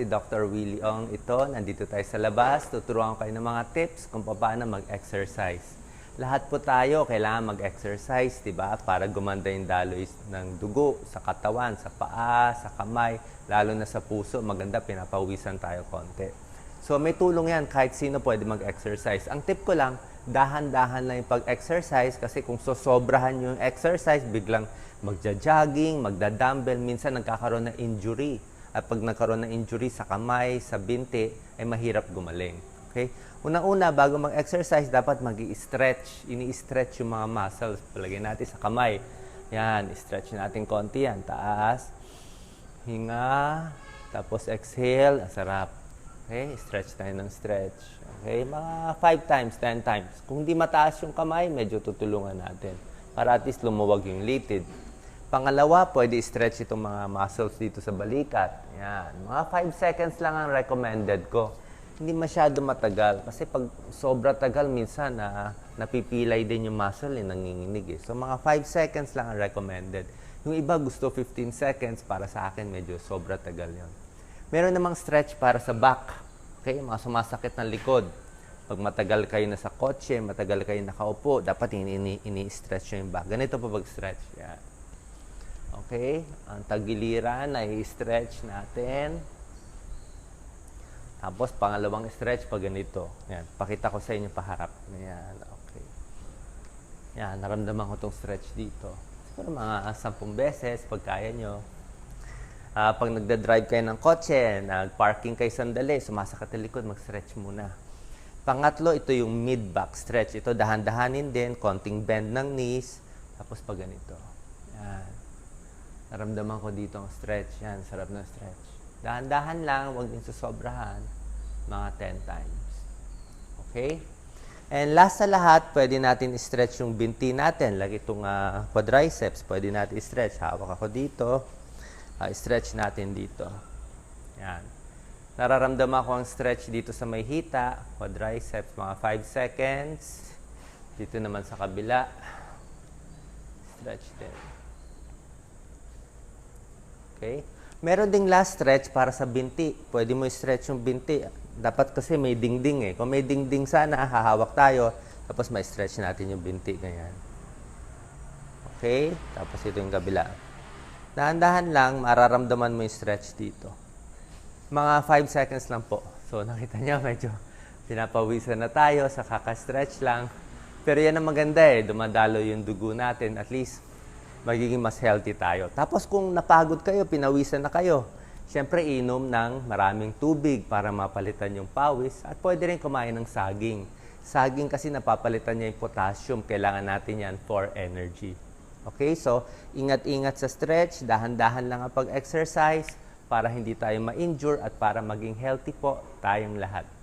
Si Dr. Willie Ong ito, nandito tayo sa labas, tuturuan ko kayo ng mga tips kung paano mag-exercise. Lahat po tayo kailangan mag-exercise, di ba? Para gumanda yung daloy ng dugo sa katawan, sa paa, sa kamay, lalo na sa puso. Maganda, pinapawisan tayo konti. So may tulong yan, kahit sino pwede mag-exercise. Ang tip ko lang, dahan-dahan lang yung pag-exercise kasi kung sosobrahan yung exercise, biglang magja-jogging, magda-dumbbell, minsan nagkakaroon ng injury. At pag nagkaroon ng injury sa kamay, sa binti, ay mahirap gumaling. Okay? Unang-una, bago mag-exercise, dapat mag stretch Ini-stretch yung mga muscles. Palagay natin sa kamay. Yan, stretch natin konti yan. Taas. Hinga. Tapos exhale. Sarap. Okay? Stretch tayo ng stretch. Okay? Mga 5 times, 10 times. Kung di mataas yung kamay, medyo tutulungan natin. Para at least lumuwag yung litid. Pangalawa, pwede stretch itong mga muscles dito sa balikat. Yan. Mga 5 seconds lang ang recommended ko. Hindi masyado matagal. Kasi pag sobra tagal, minsan na napipilay din yung muscle, eh, nanginginig eh. So mga 5 seconds lang ang recommended. Yung iba gusto 15 seconds, para sa akin medyo sobra tagal yon. Meron namang stretch para sa back. Okay, mga sumasakit ng likod. Pag matagal kayo na sa kotse, matagal kayo nakaupo, dapat ini- ini-stretch nyo yung back. Ganito pa pag-stretch. Yan. Okay? Ang tagiliran ay stretch natin. Tapos, pangalawang stretch pag ganito. Yan. Pakita ko sa inyo paharap. Yan. Okay. Yan. Naramdaman ko itong stretch dito. Siguro mga 10 beses pag kaya nyo. Ah, pag nagda-drive kayo ng kotse, nag-parking kayo sandali, sumasakit ang likod, mag-stretch muna. Pangatlo, ito yung mid-back stretch. Ito, dahan-dahanin din, konting bend ng knees. Tapos pag ganito. Yan. Naramdaman ko dito ang stretch. Yan, sarap ng stretch. Dahan-dahan lang, huwag din susobrahan. Mga 10 times. Okay? And last sa lahat, pwede natin i-stretch yung binti natin. Like itong ah, quadriceps, pwede natin i-stretch. Hawak ako dito. Ah, i-stretch natin dito. Yan. Nararamdaman ko ang stretch dito sa may hita, quadriceps, mga 5 seconds. Dito naman sa kabila. Stretch din. Okay? Meron ding last stretch para sa binti. Pwede mo i-stretch yung binti. Dapat kasi may dingding eh. Kung may dingding sana, hahawak tayo. Tapos may stretch natin yung binti. Ganyan. Okay? Tapos ito yung kabila. Dahan-dahan lang, mararamdaman mo yung stretch dito. Mga 5 seconds lang po. So, nakita niyo, medyo pinapawisan na tayo sa kaka-stretch lang. Pero yan ang maganda eh, dumadalo yung dugo natin. At least, magiging mas healthy tayo. Tapos kung napagod kayo, pinawisan na kayo, siyempre inom ng maraming tubig para mapalitan yung pawis at pwede rin kumain ng saging. Saging kasi napapalitan niya yung potassium, kailangan natin yan for energy. Okay, so ingat-ingat sa stretch, dahan-dahan lang ang pag-exercise para hindi tayo ma-injure at para maging healthy po tayong lahat.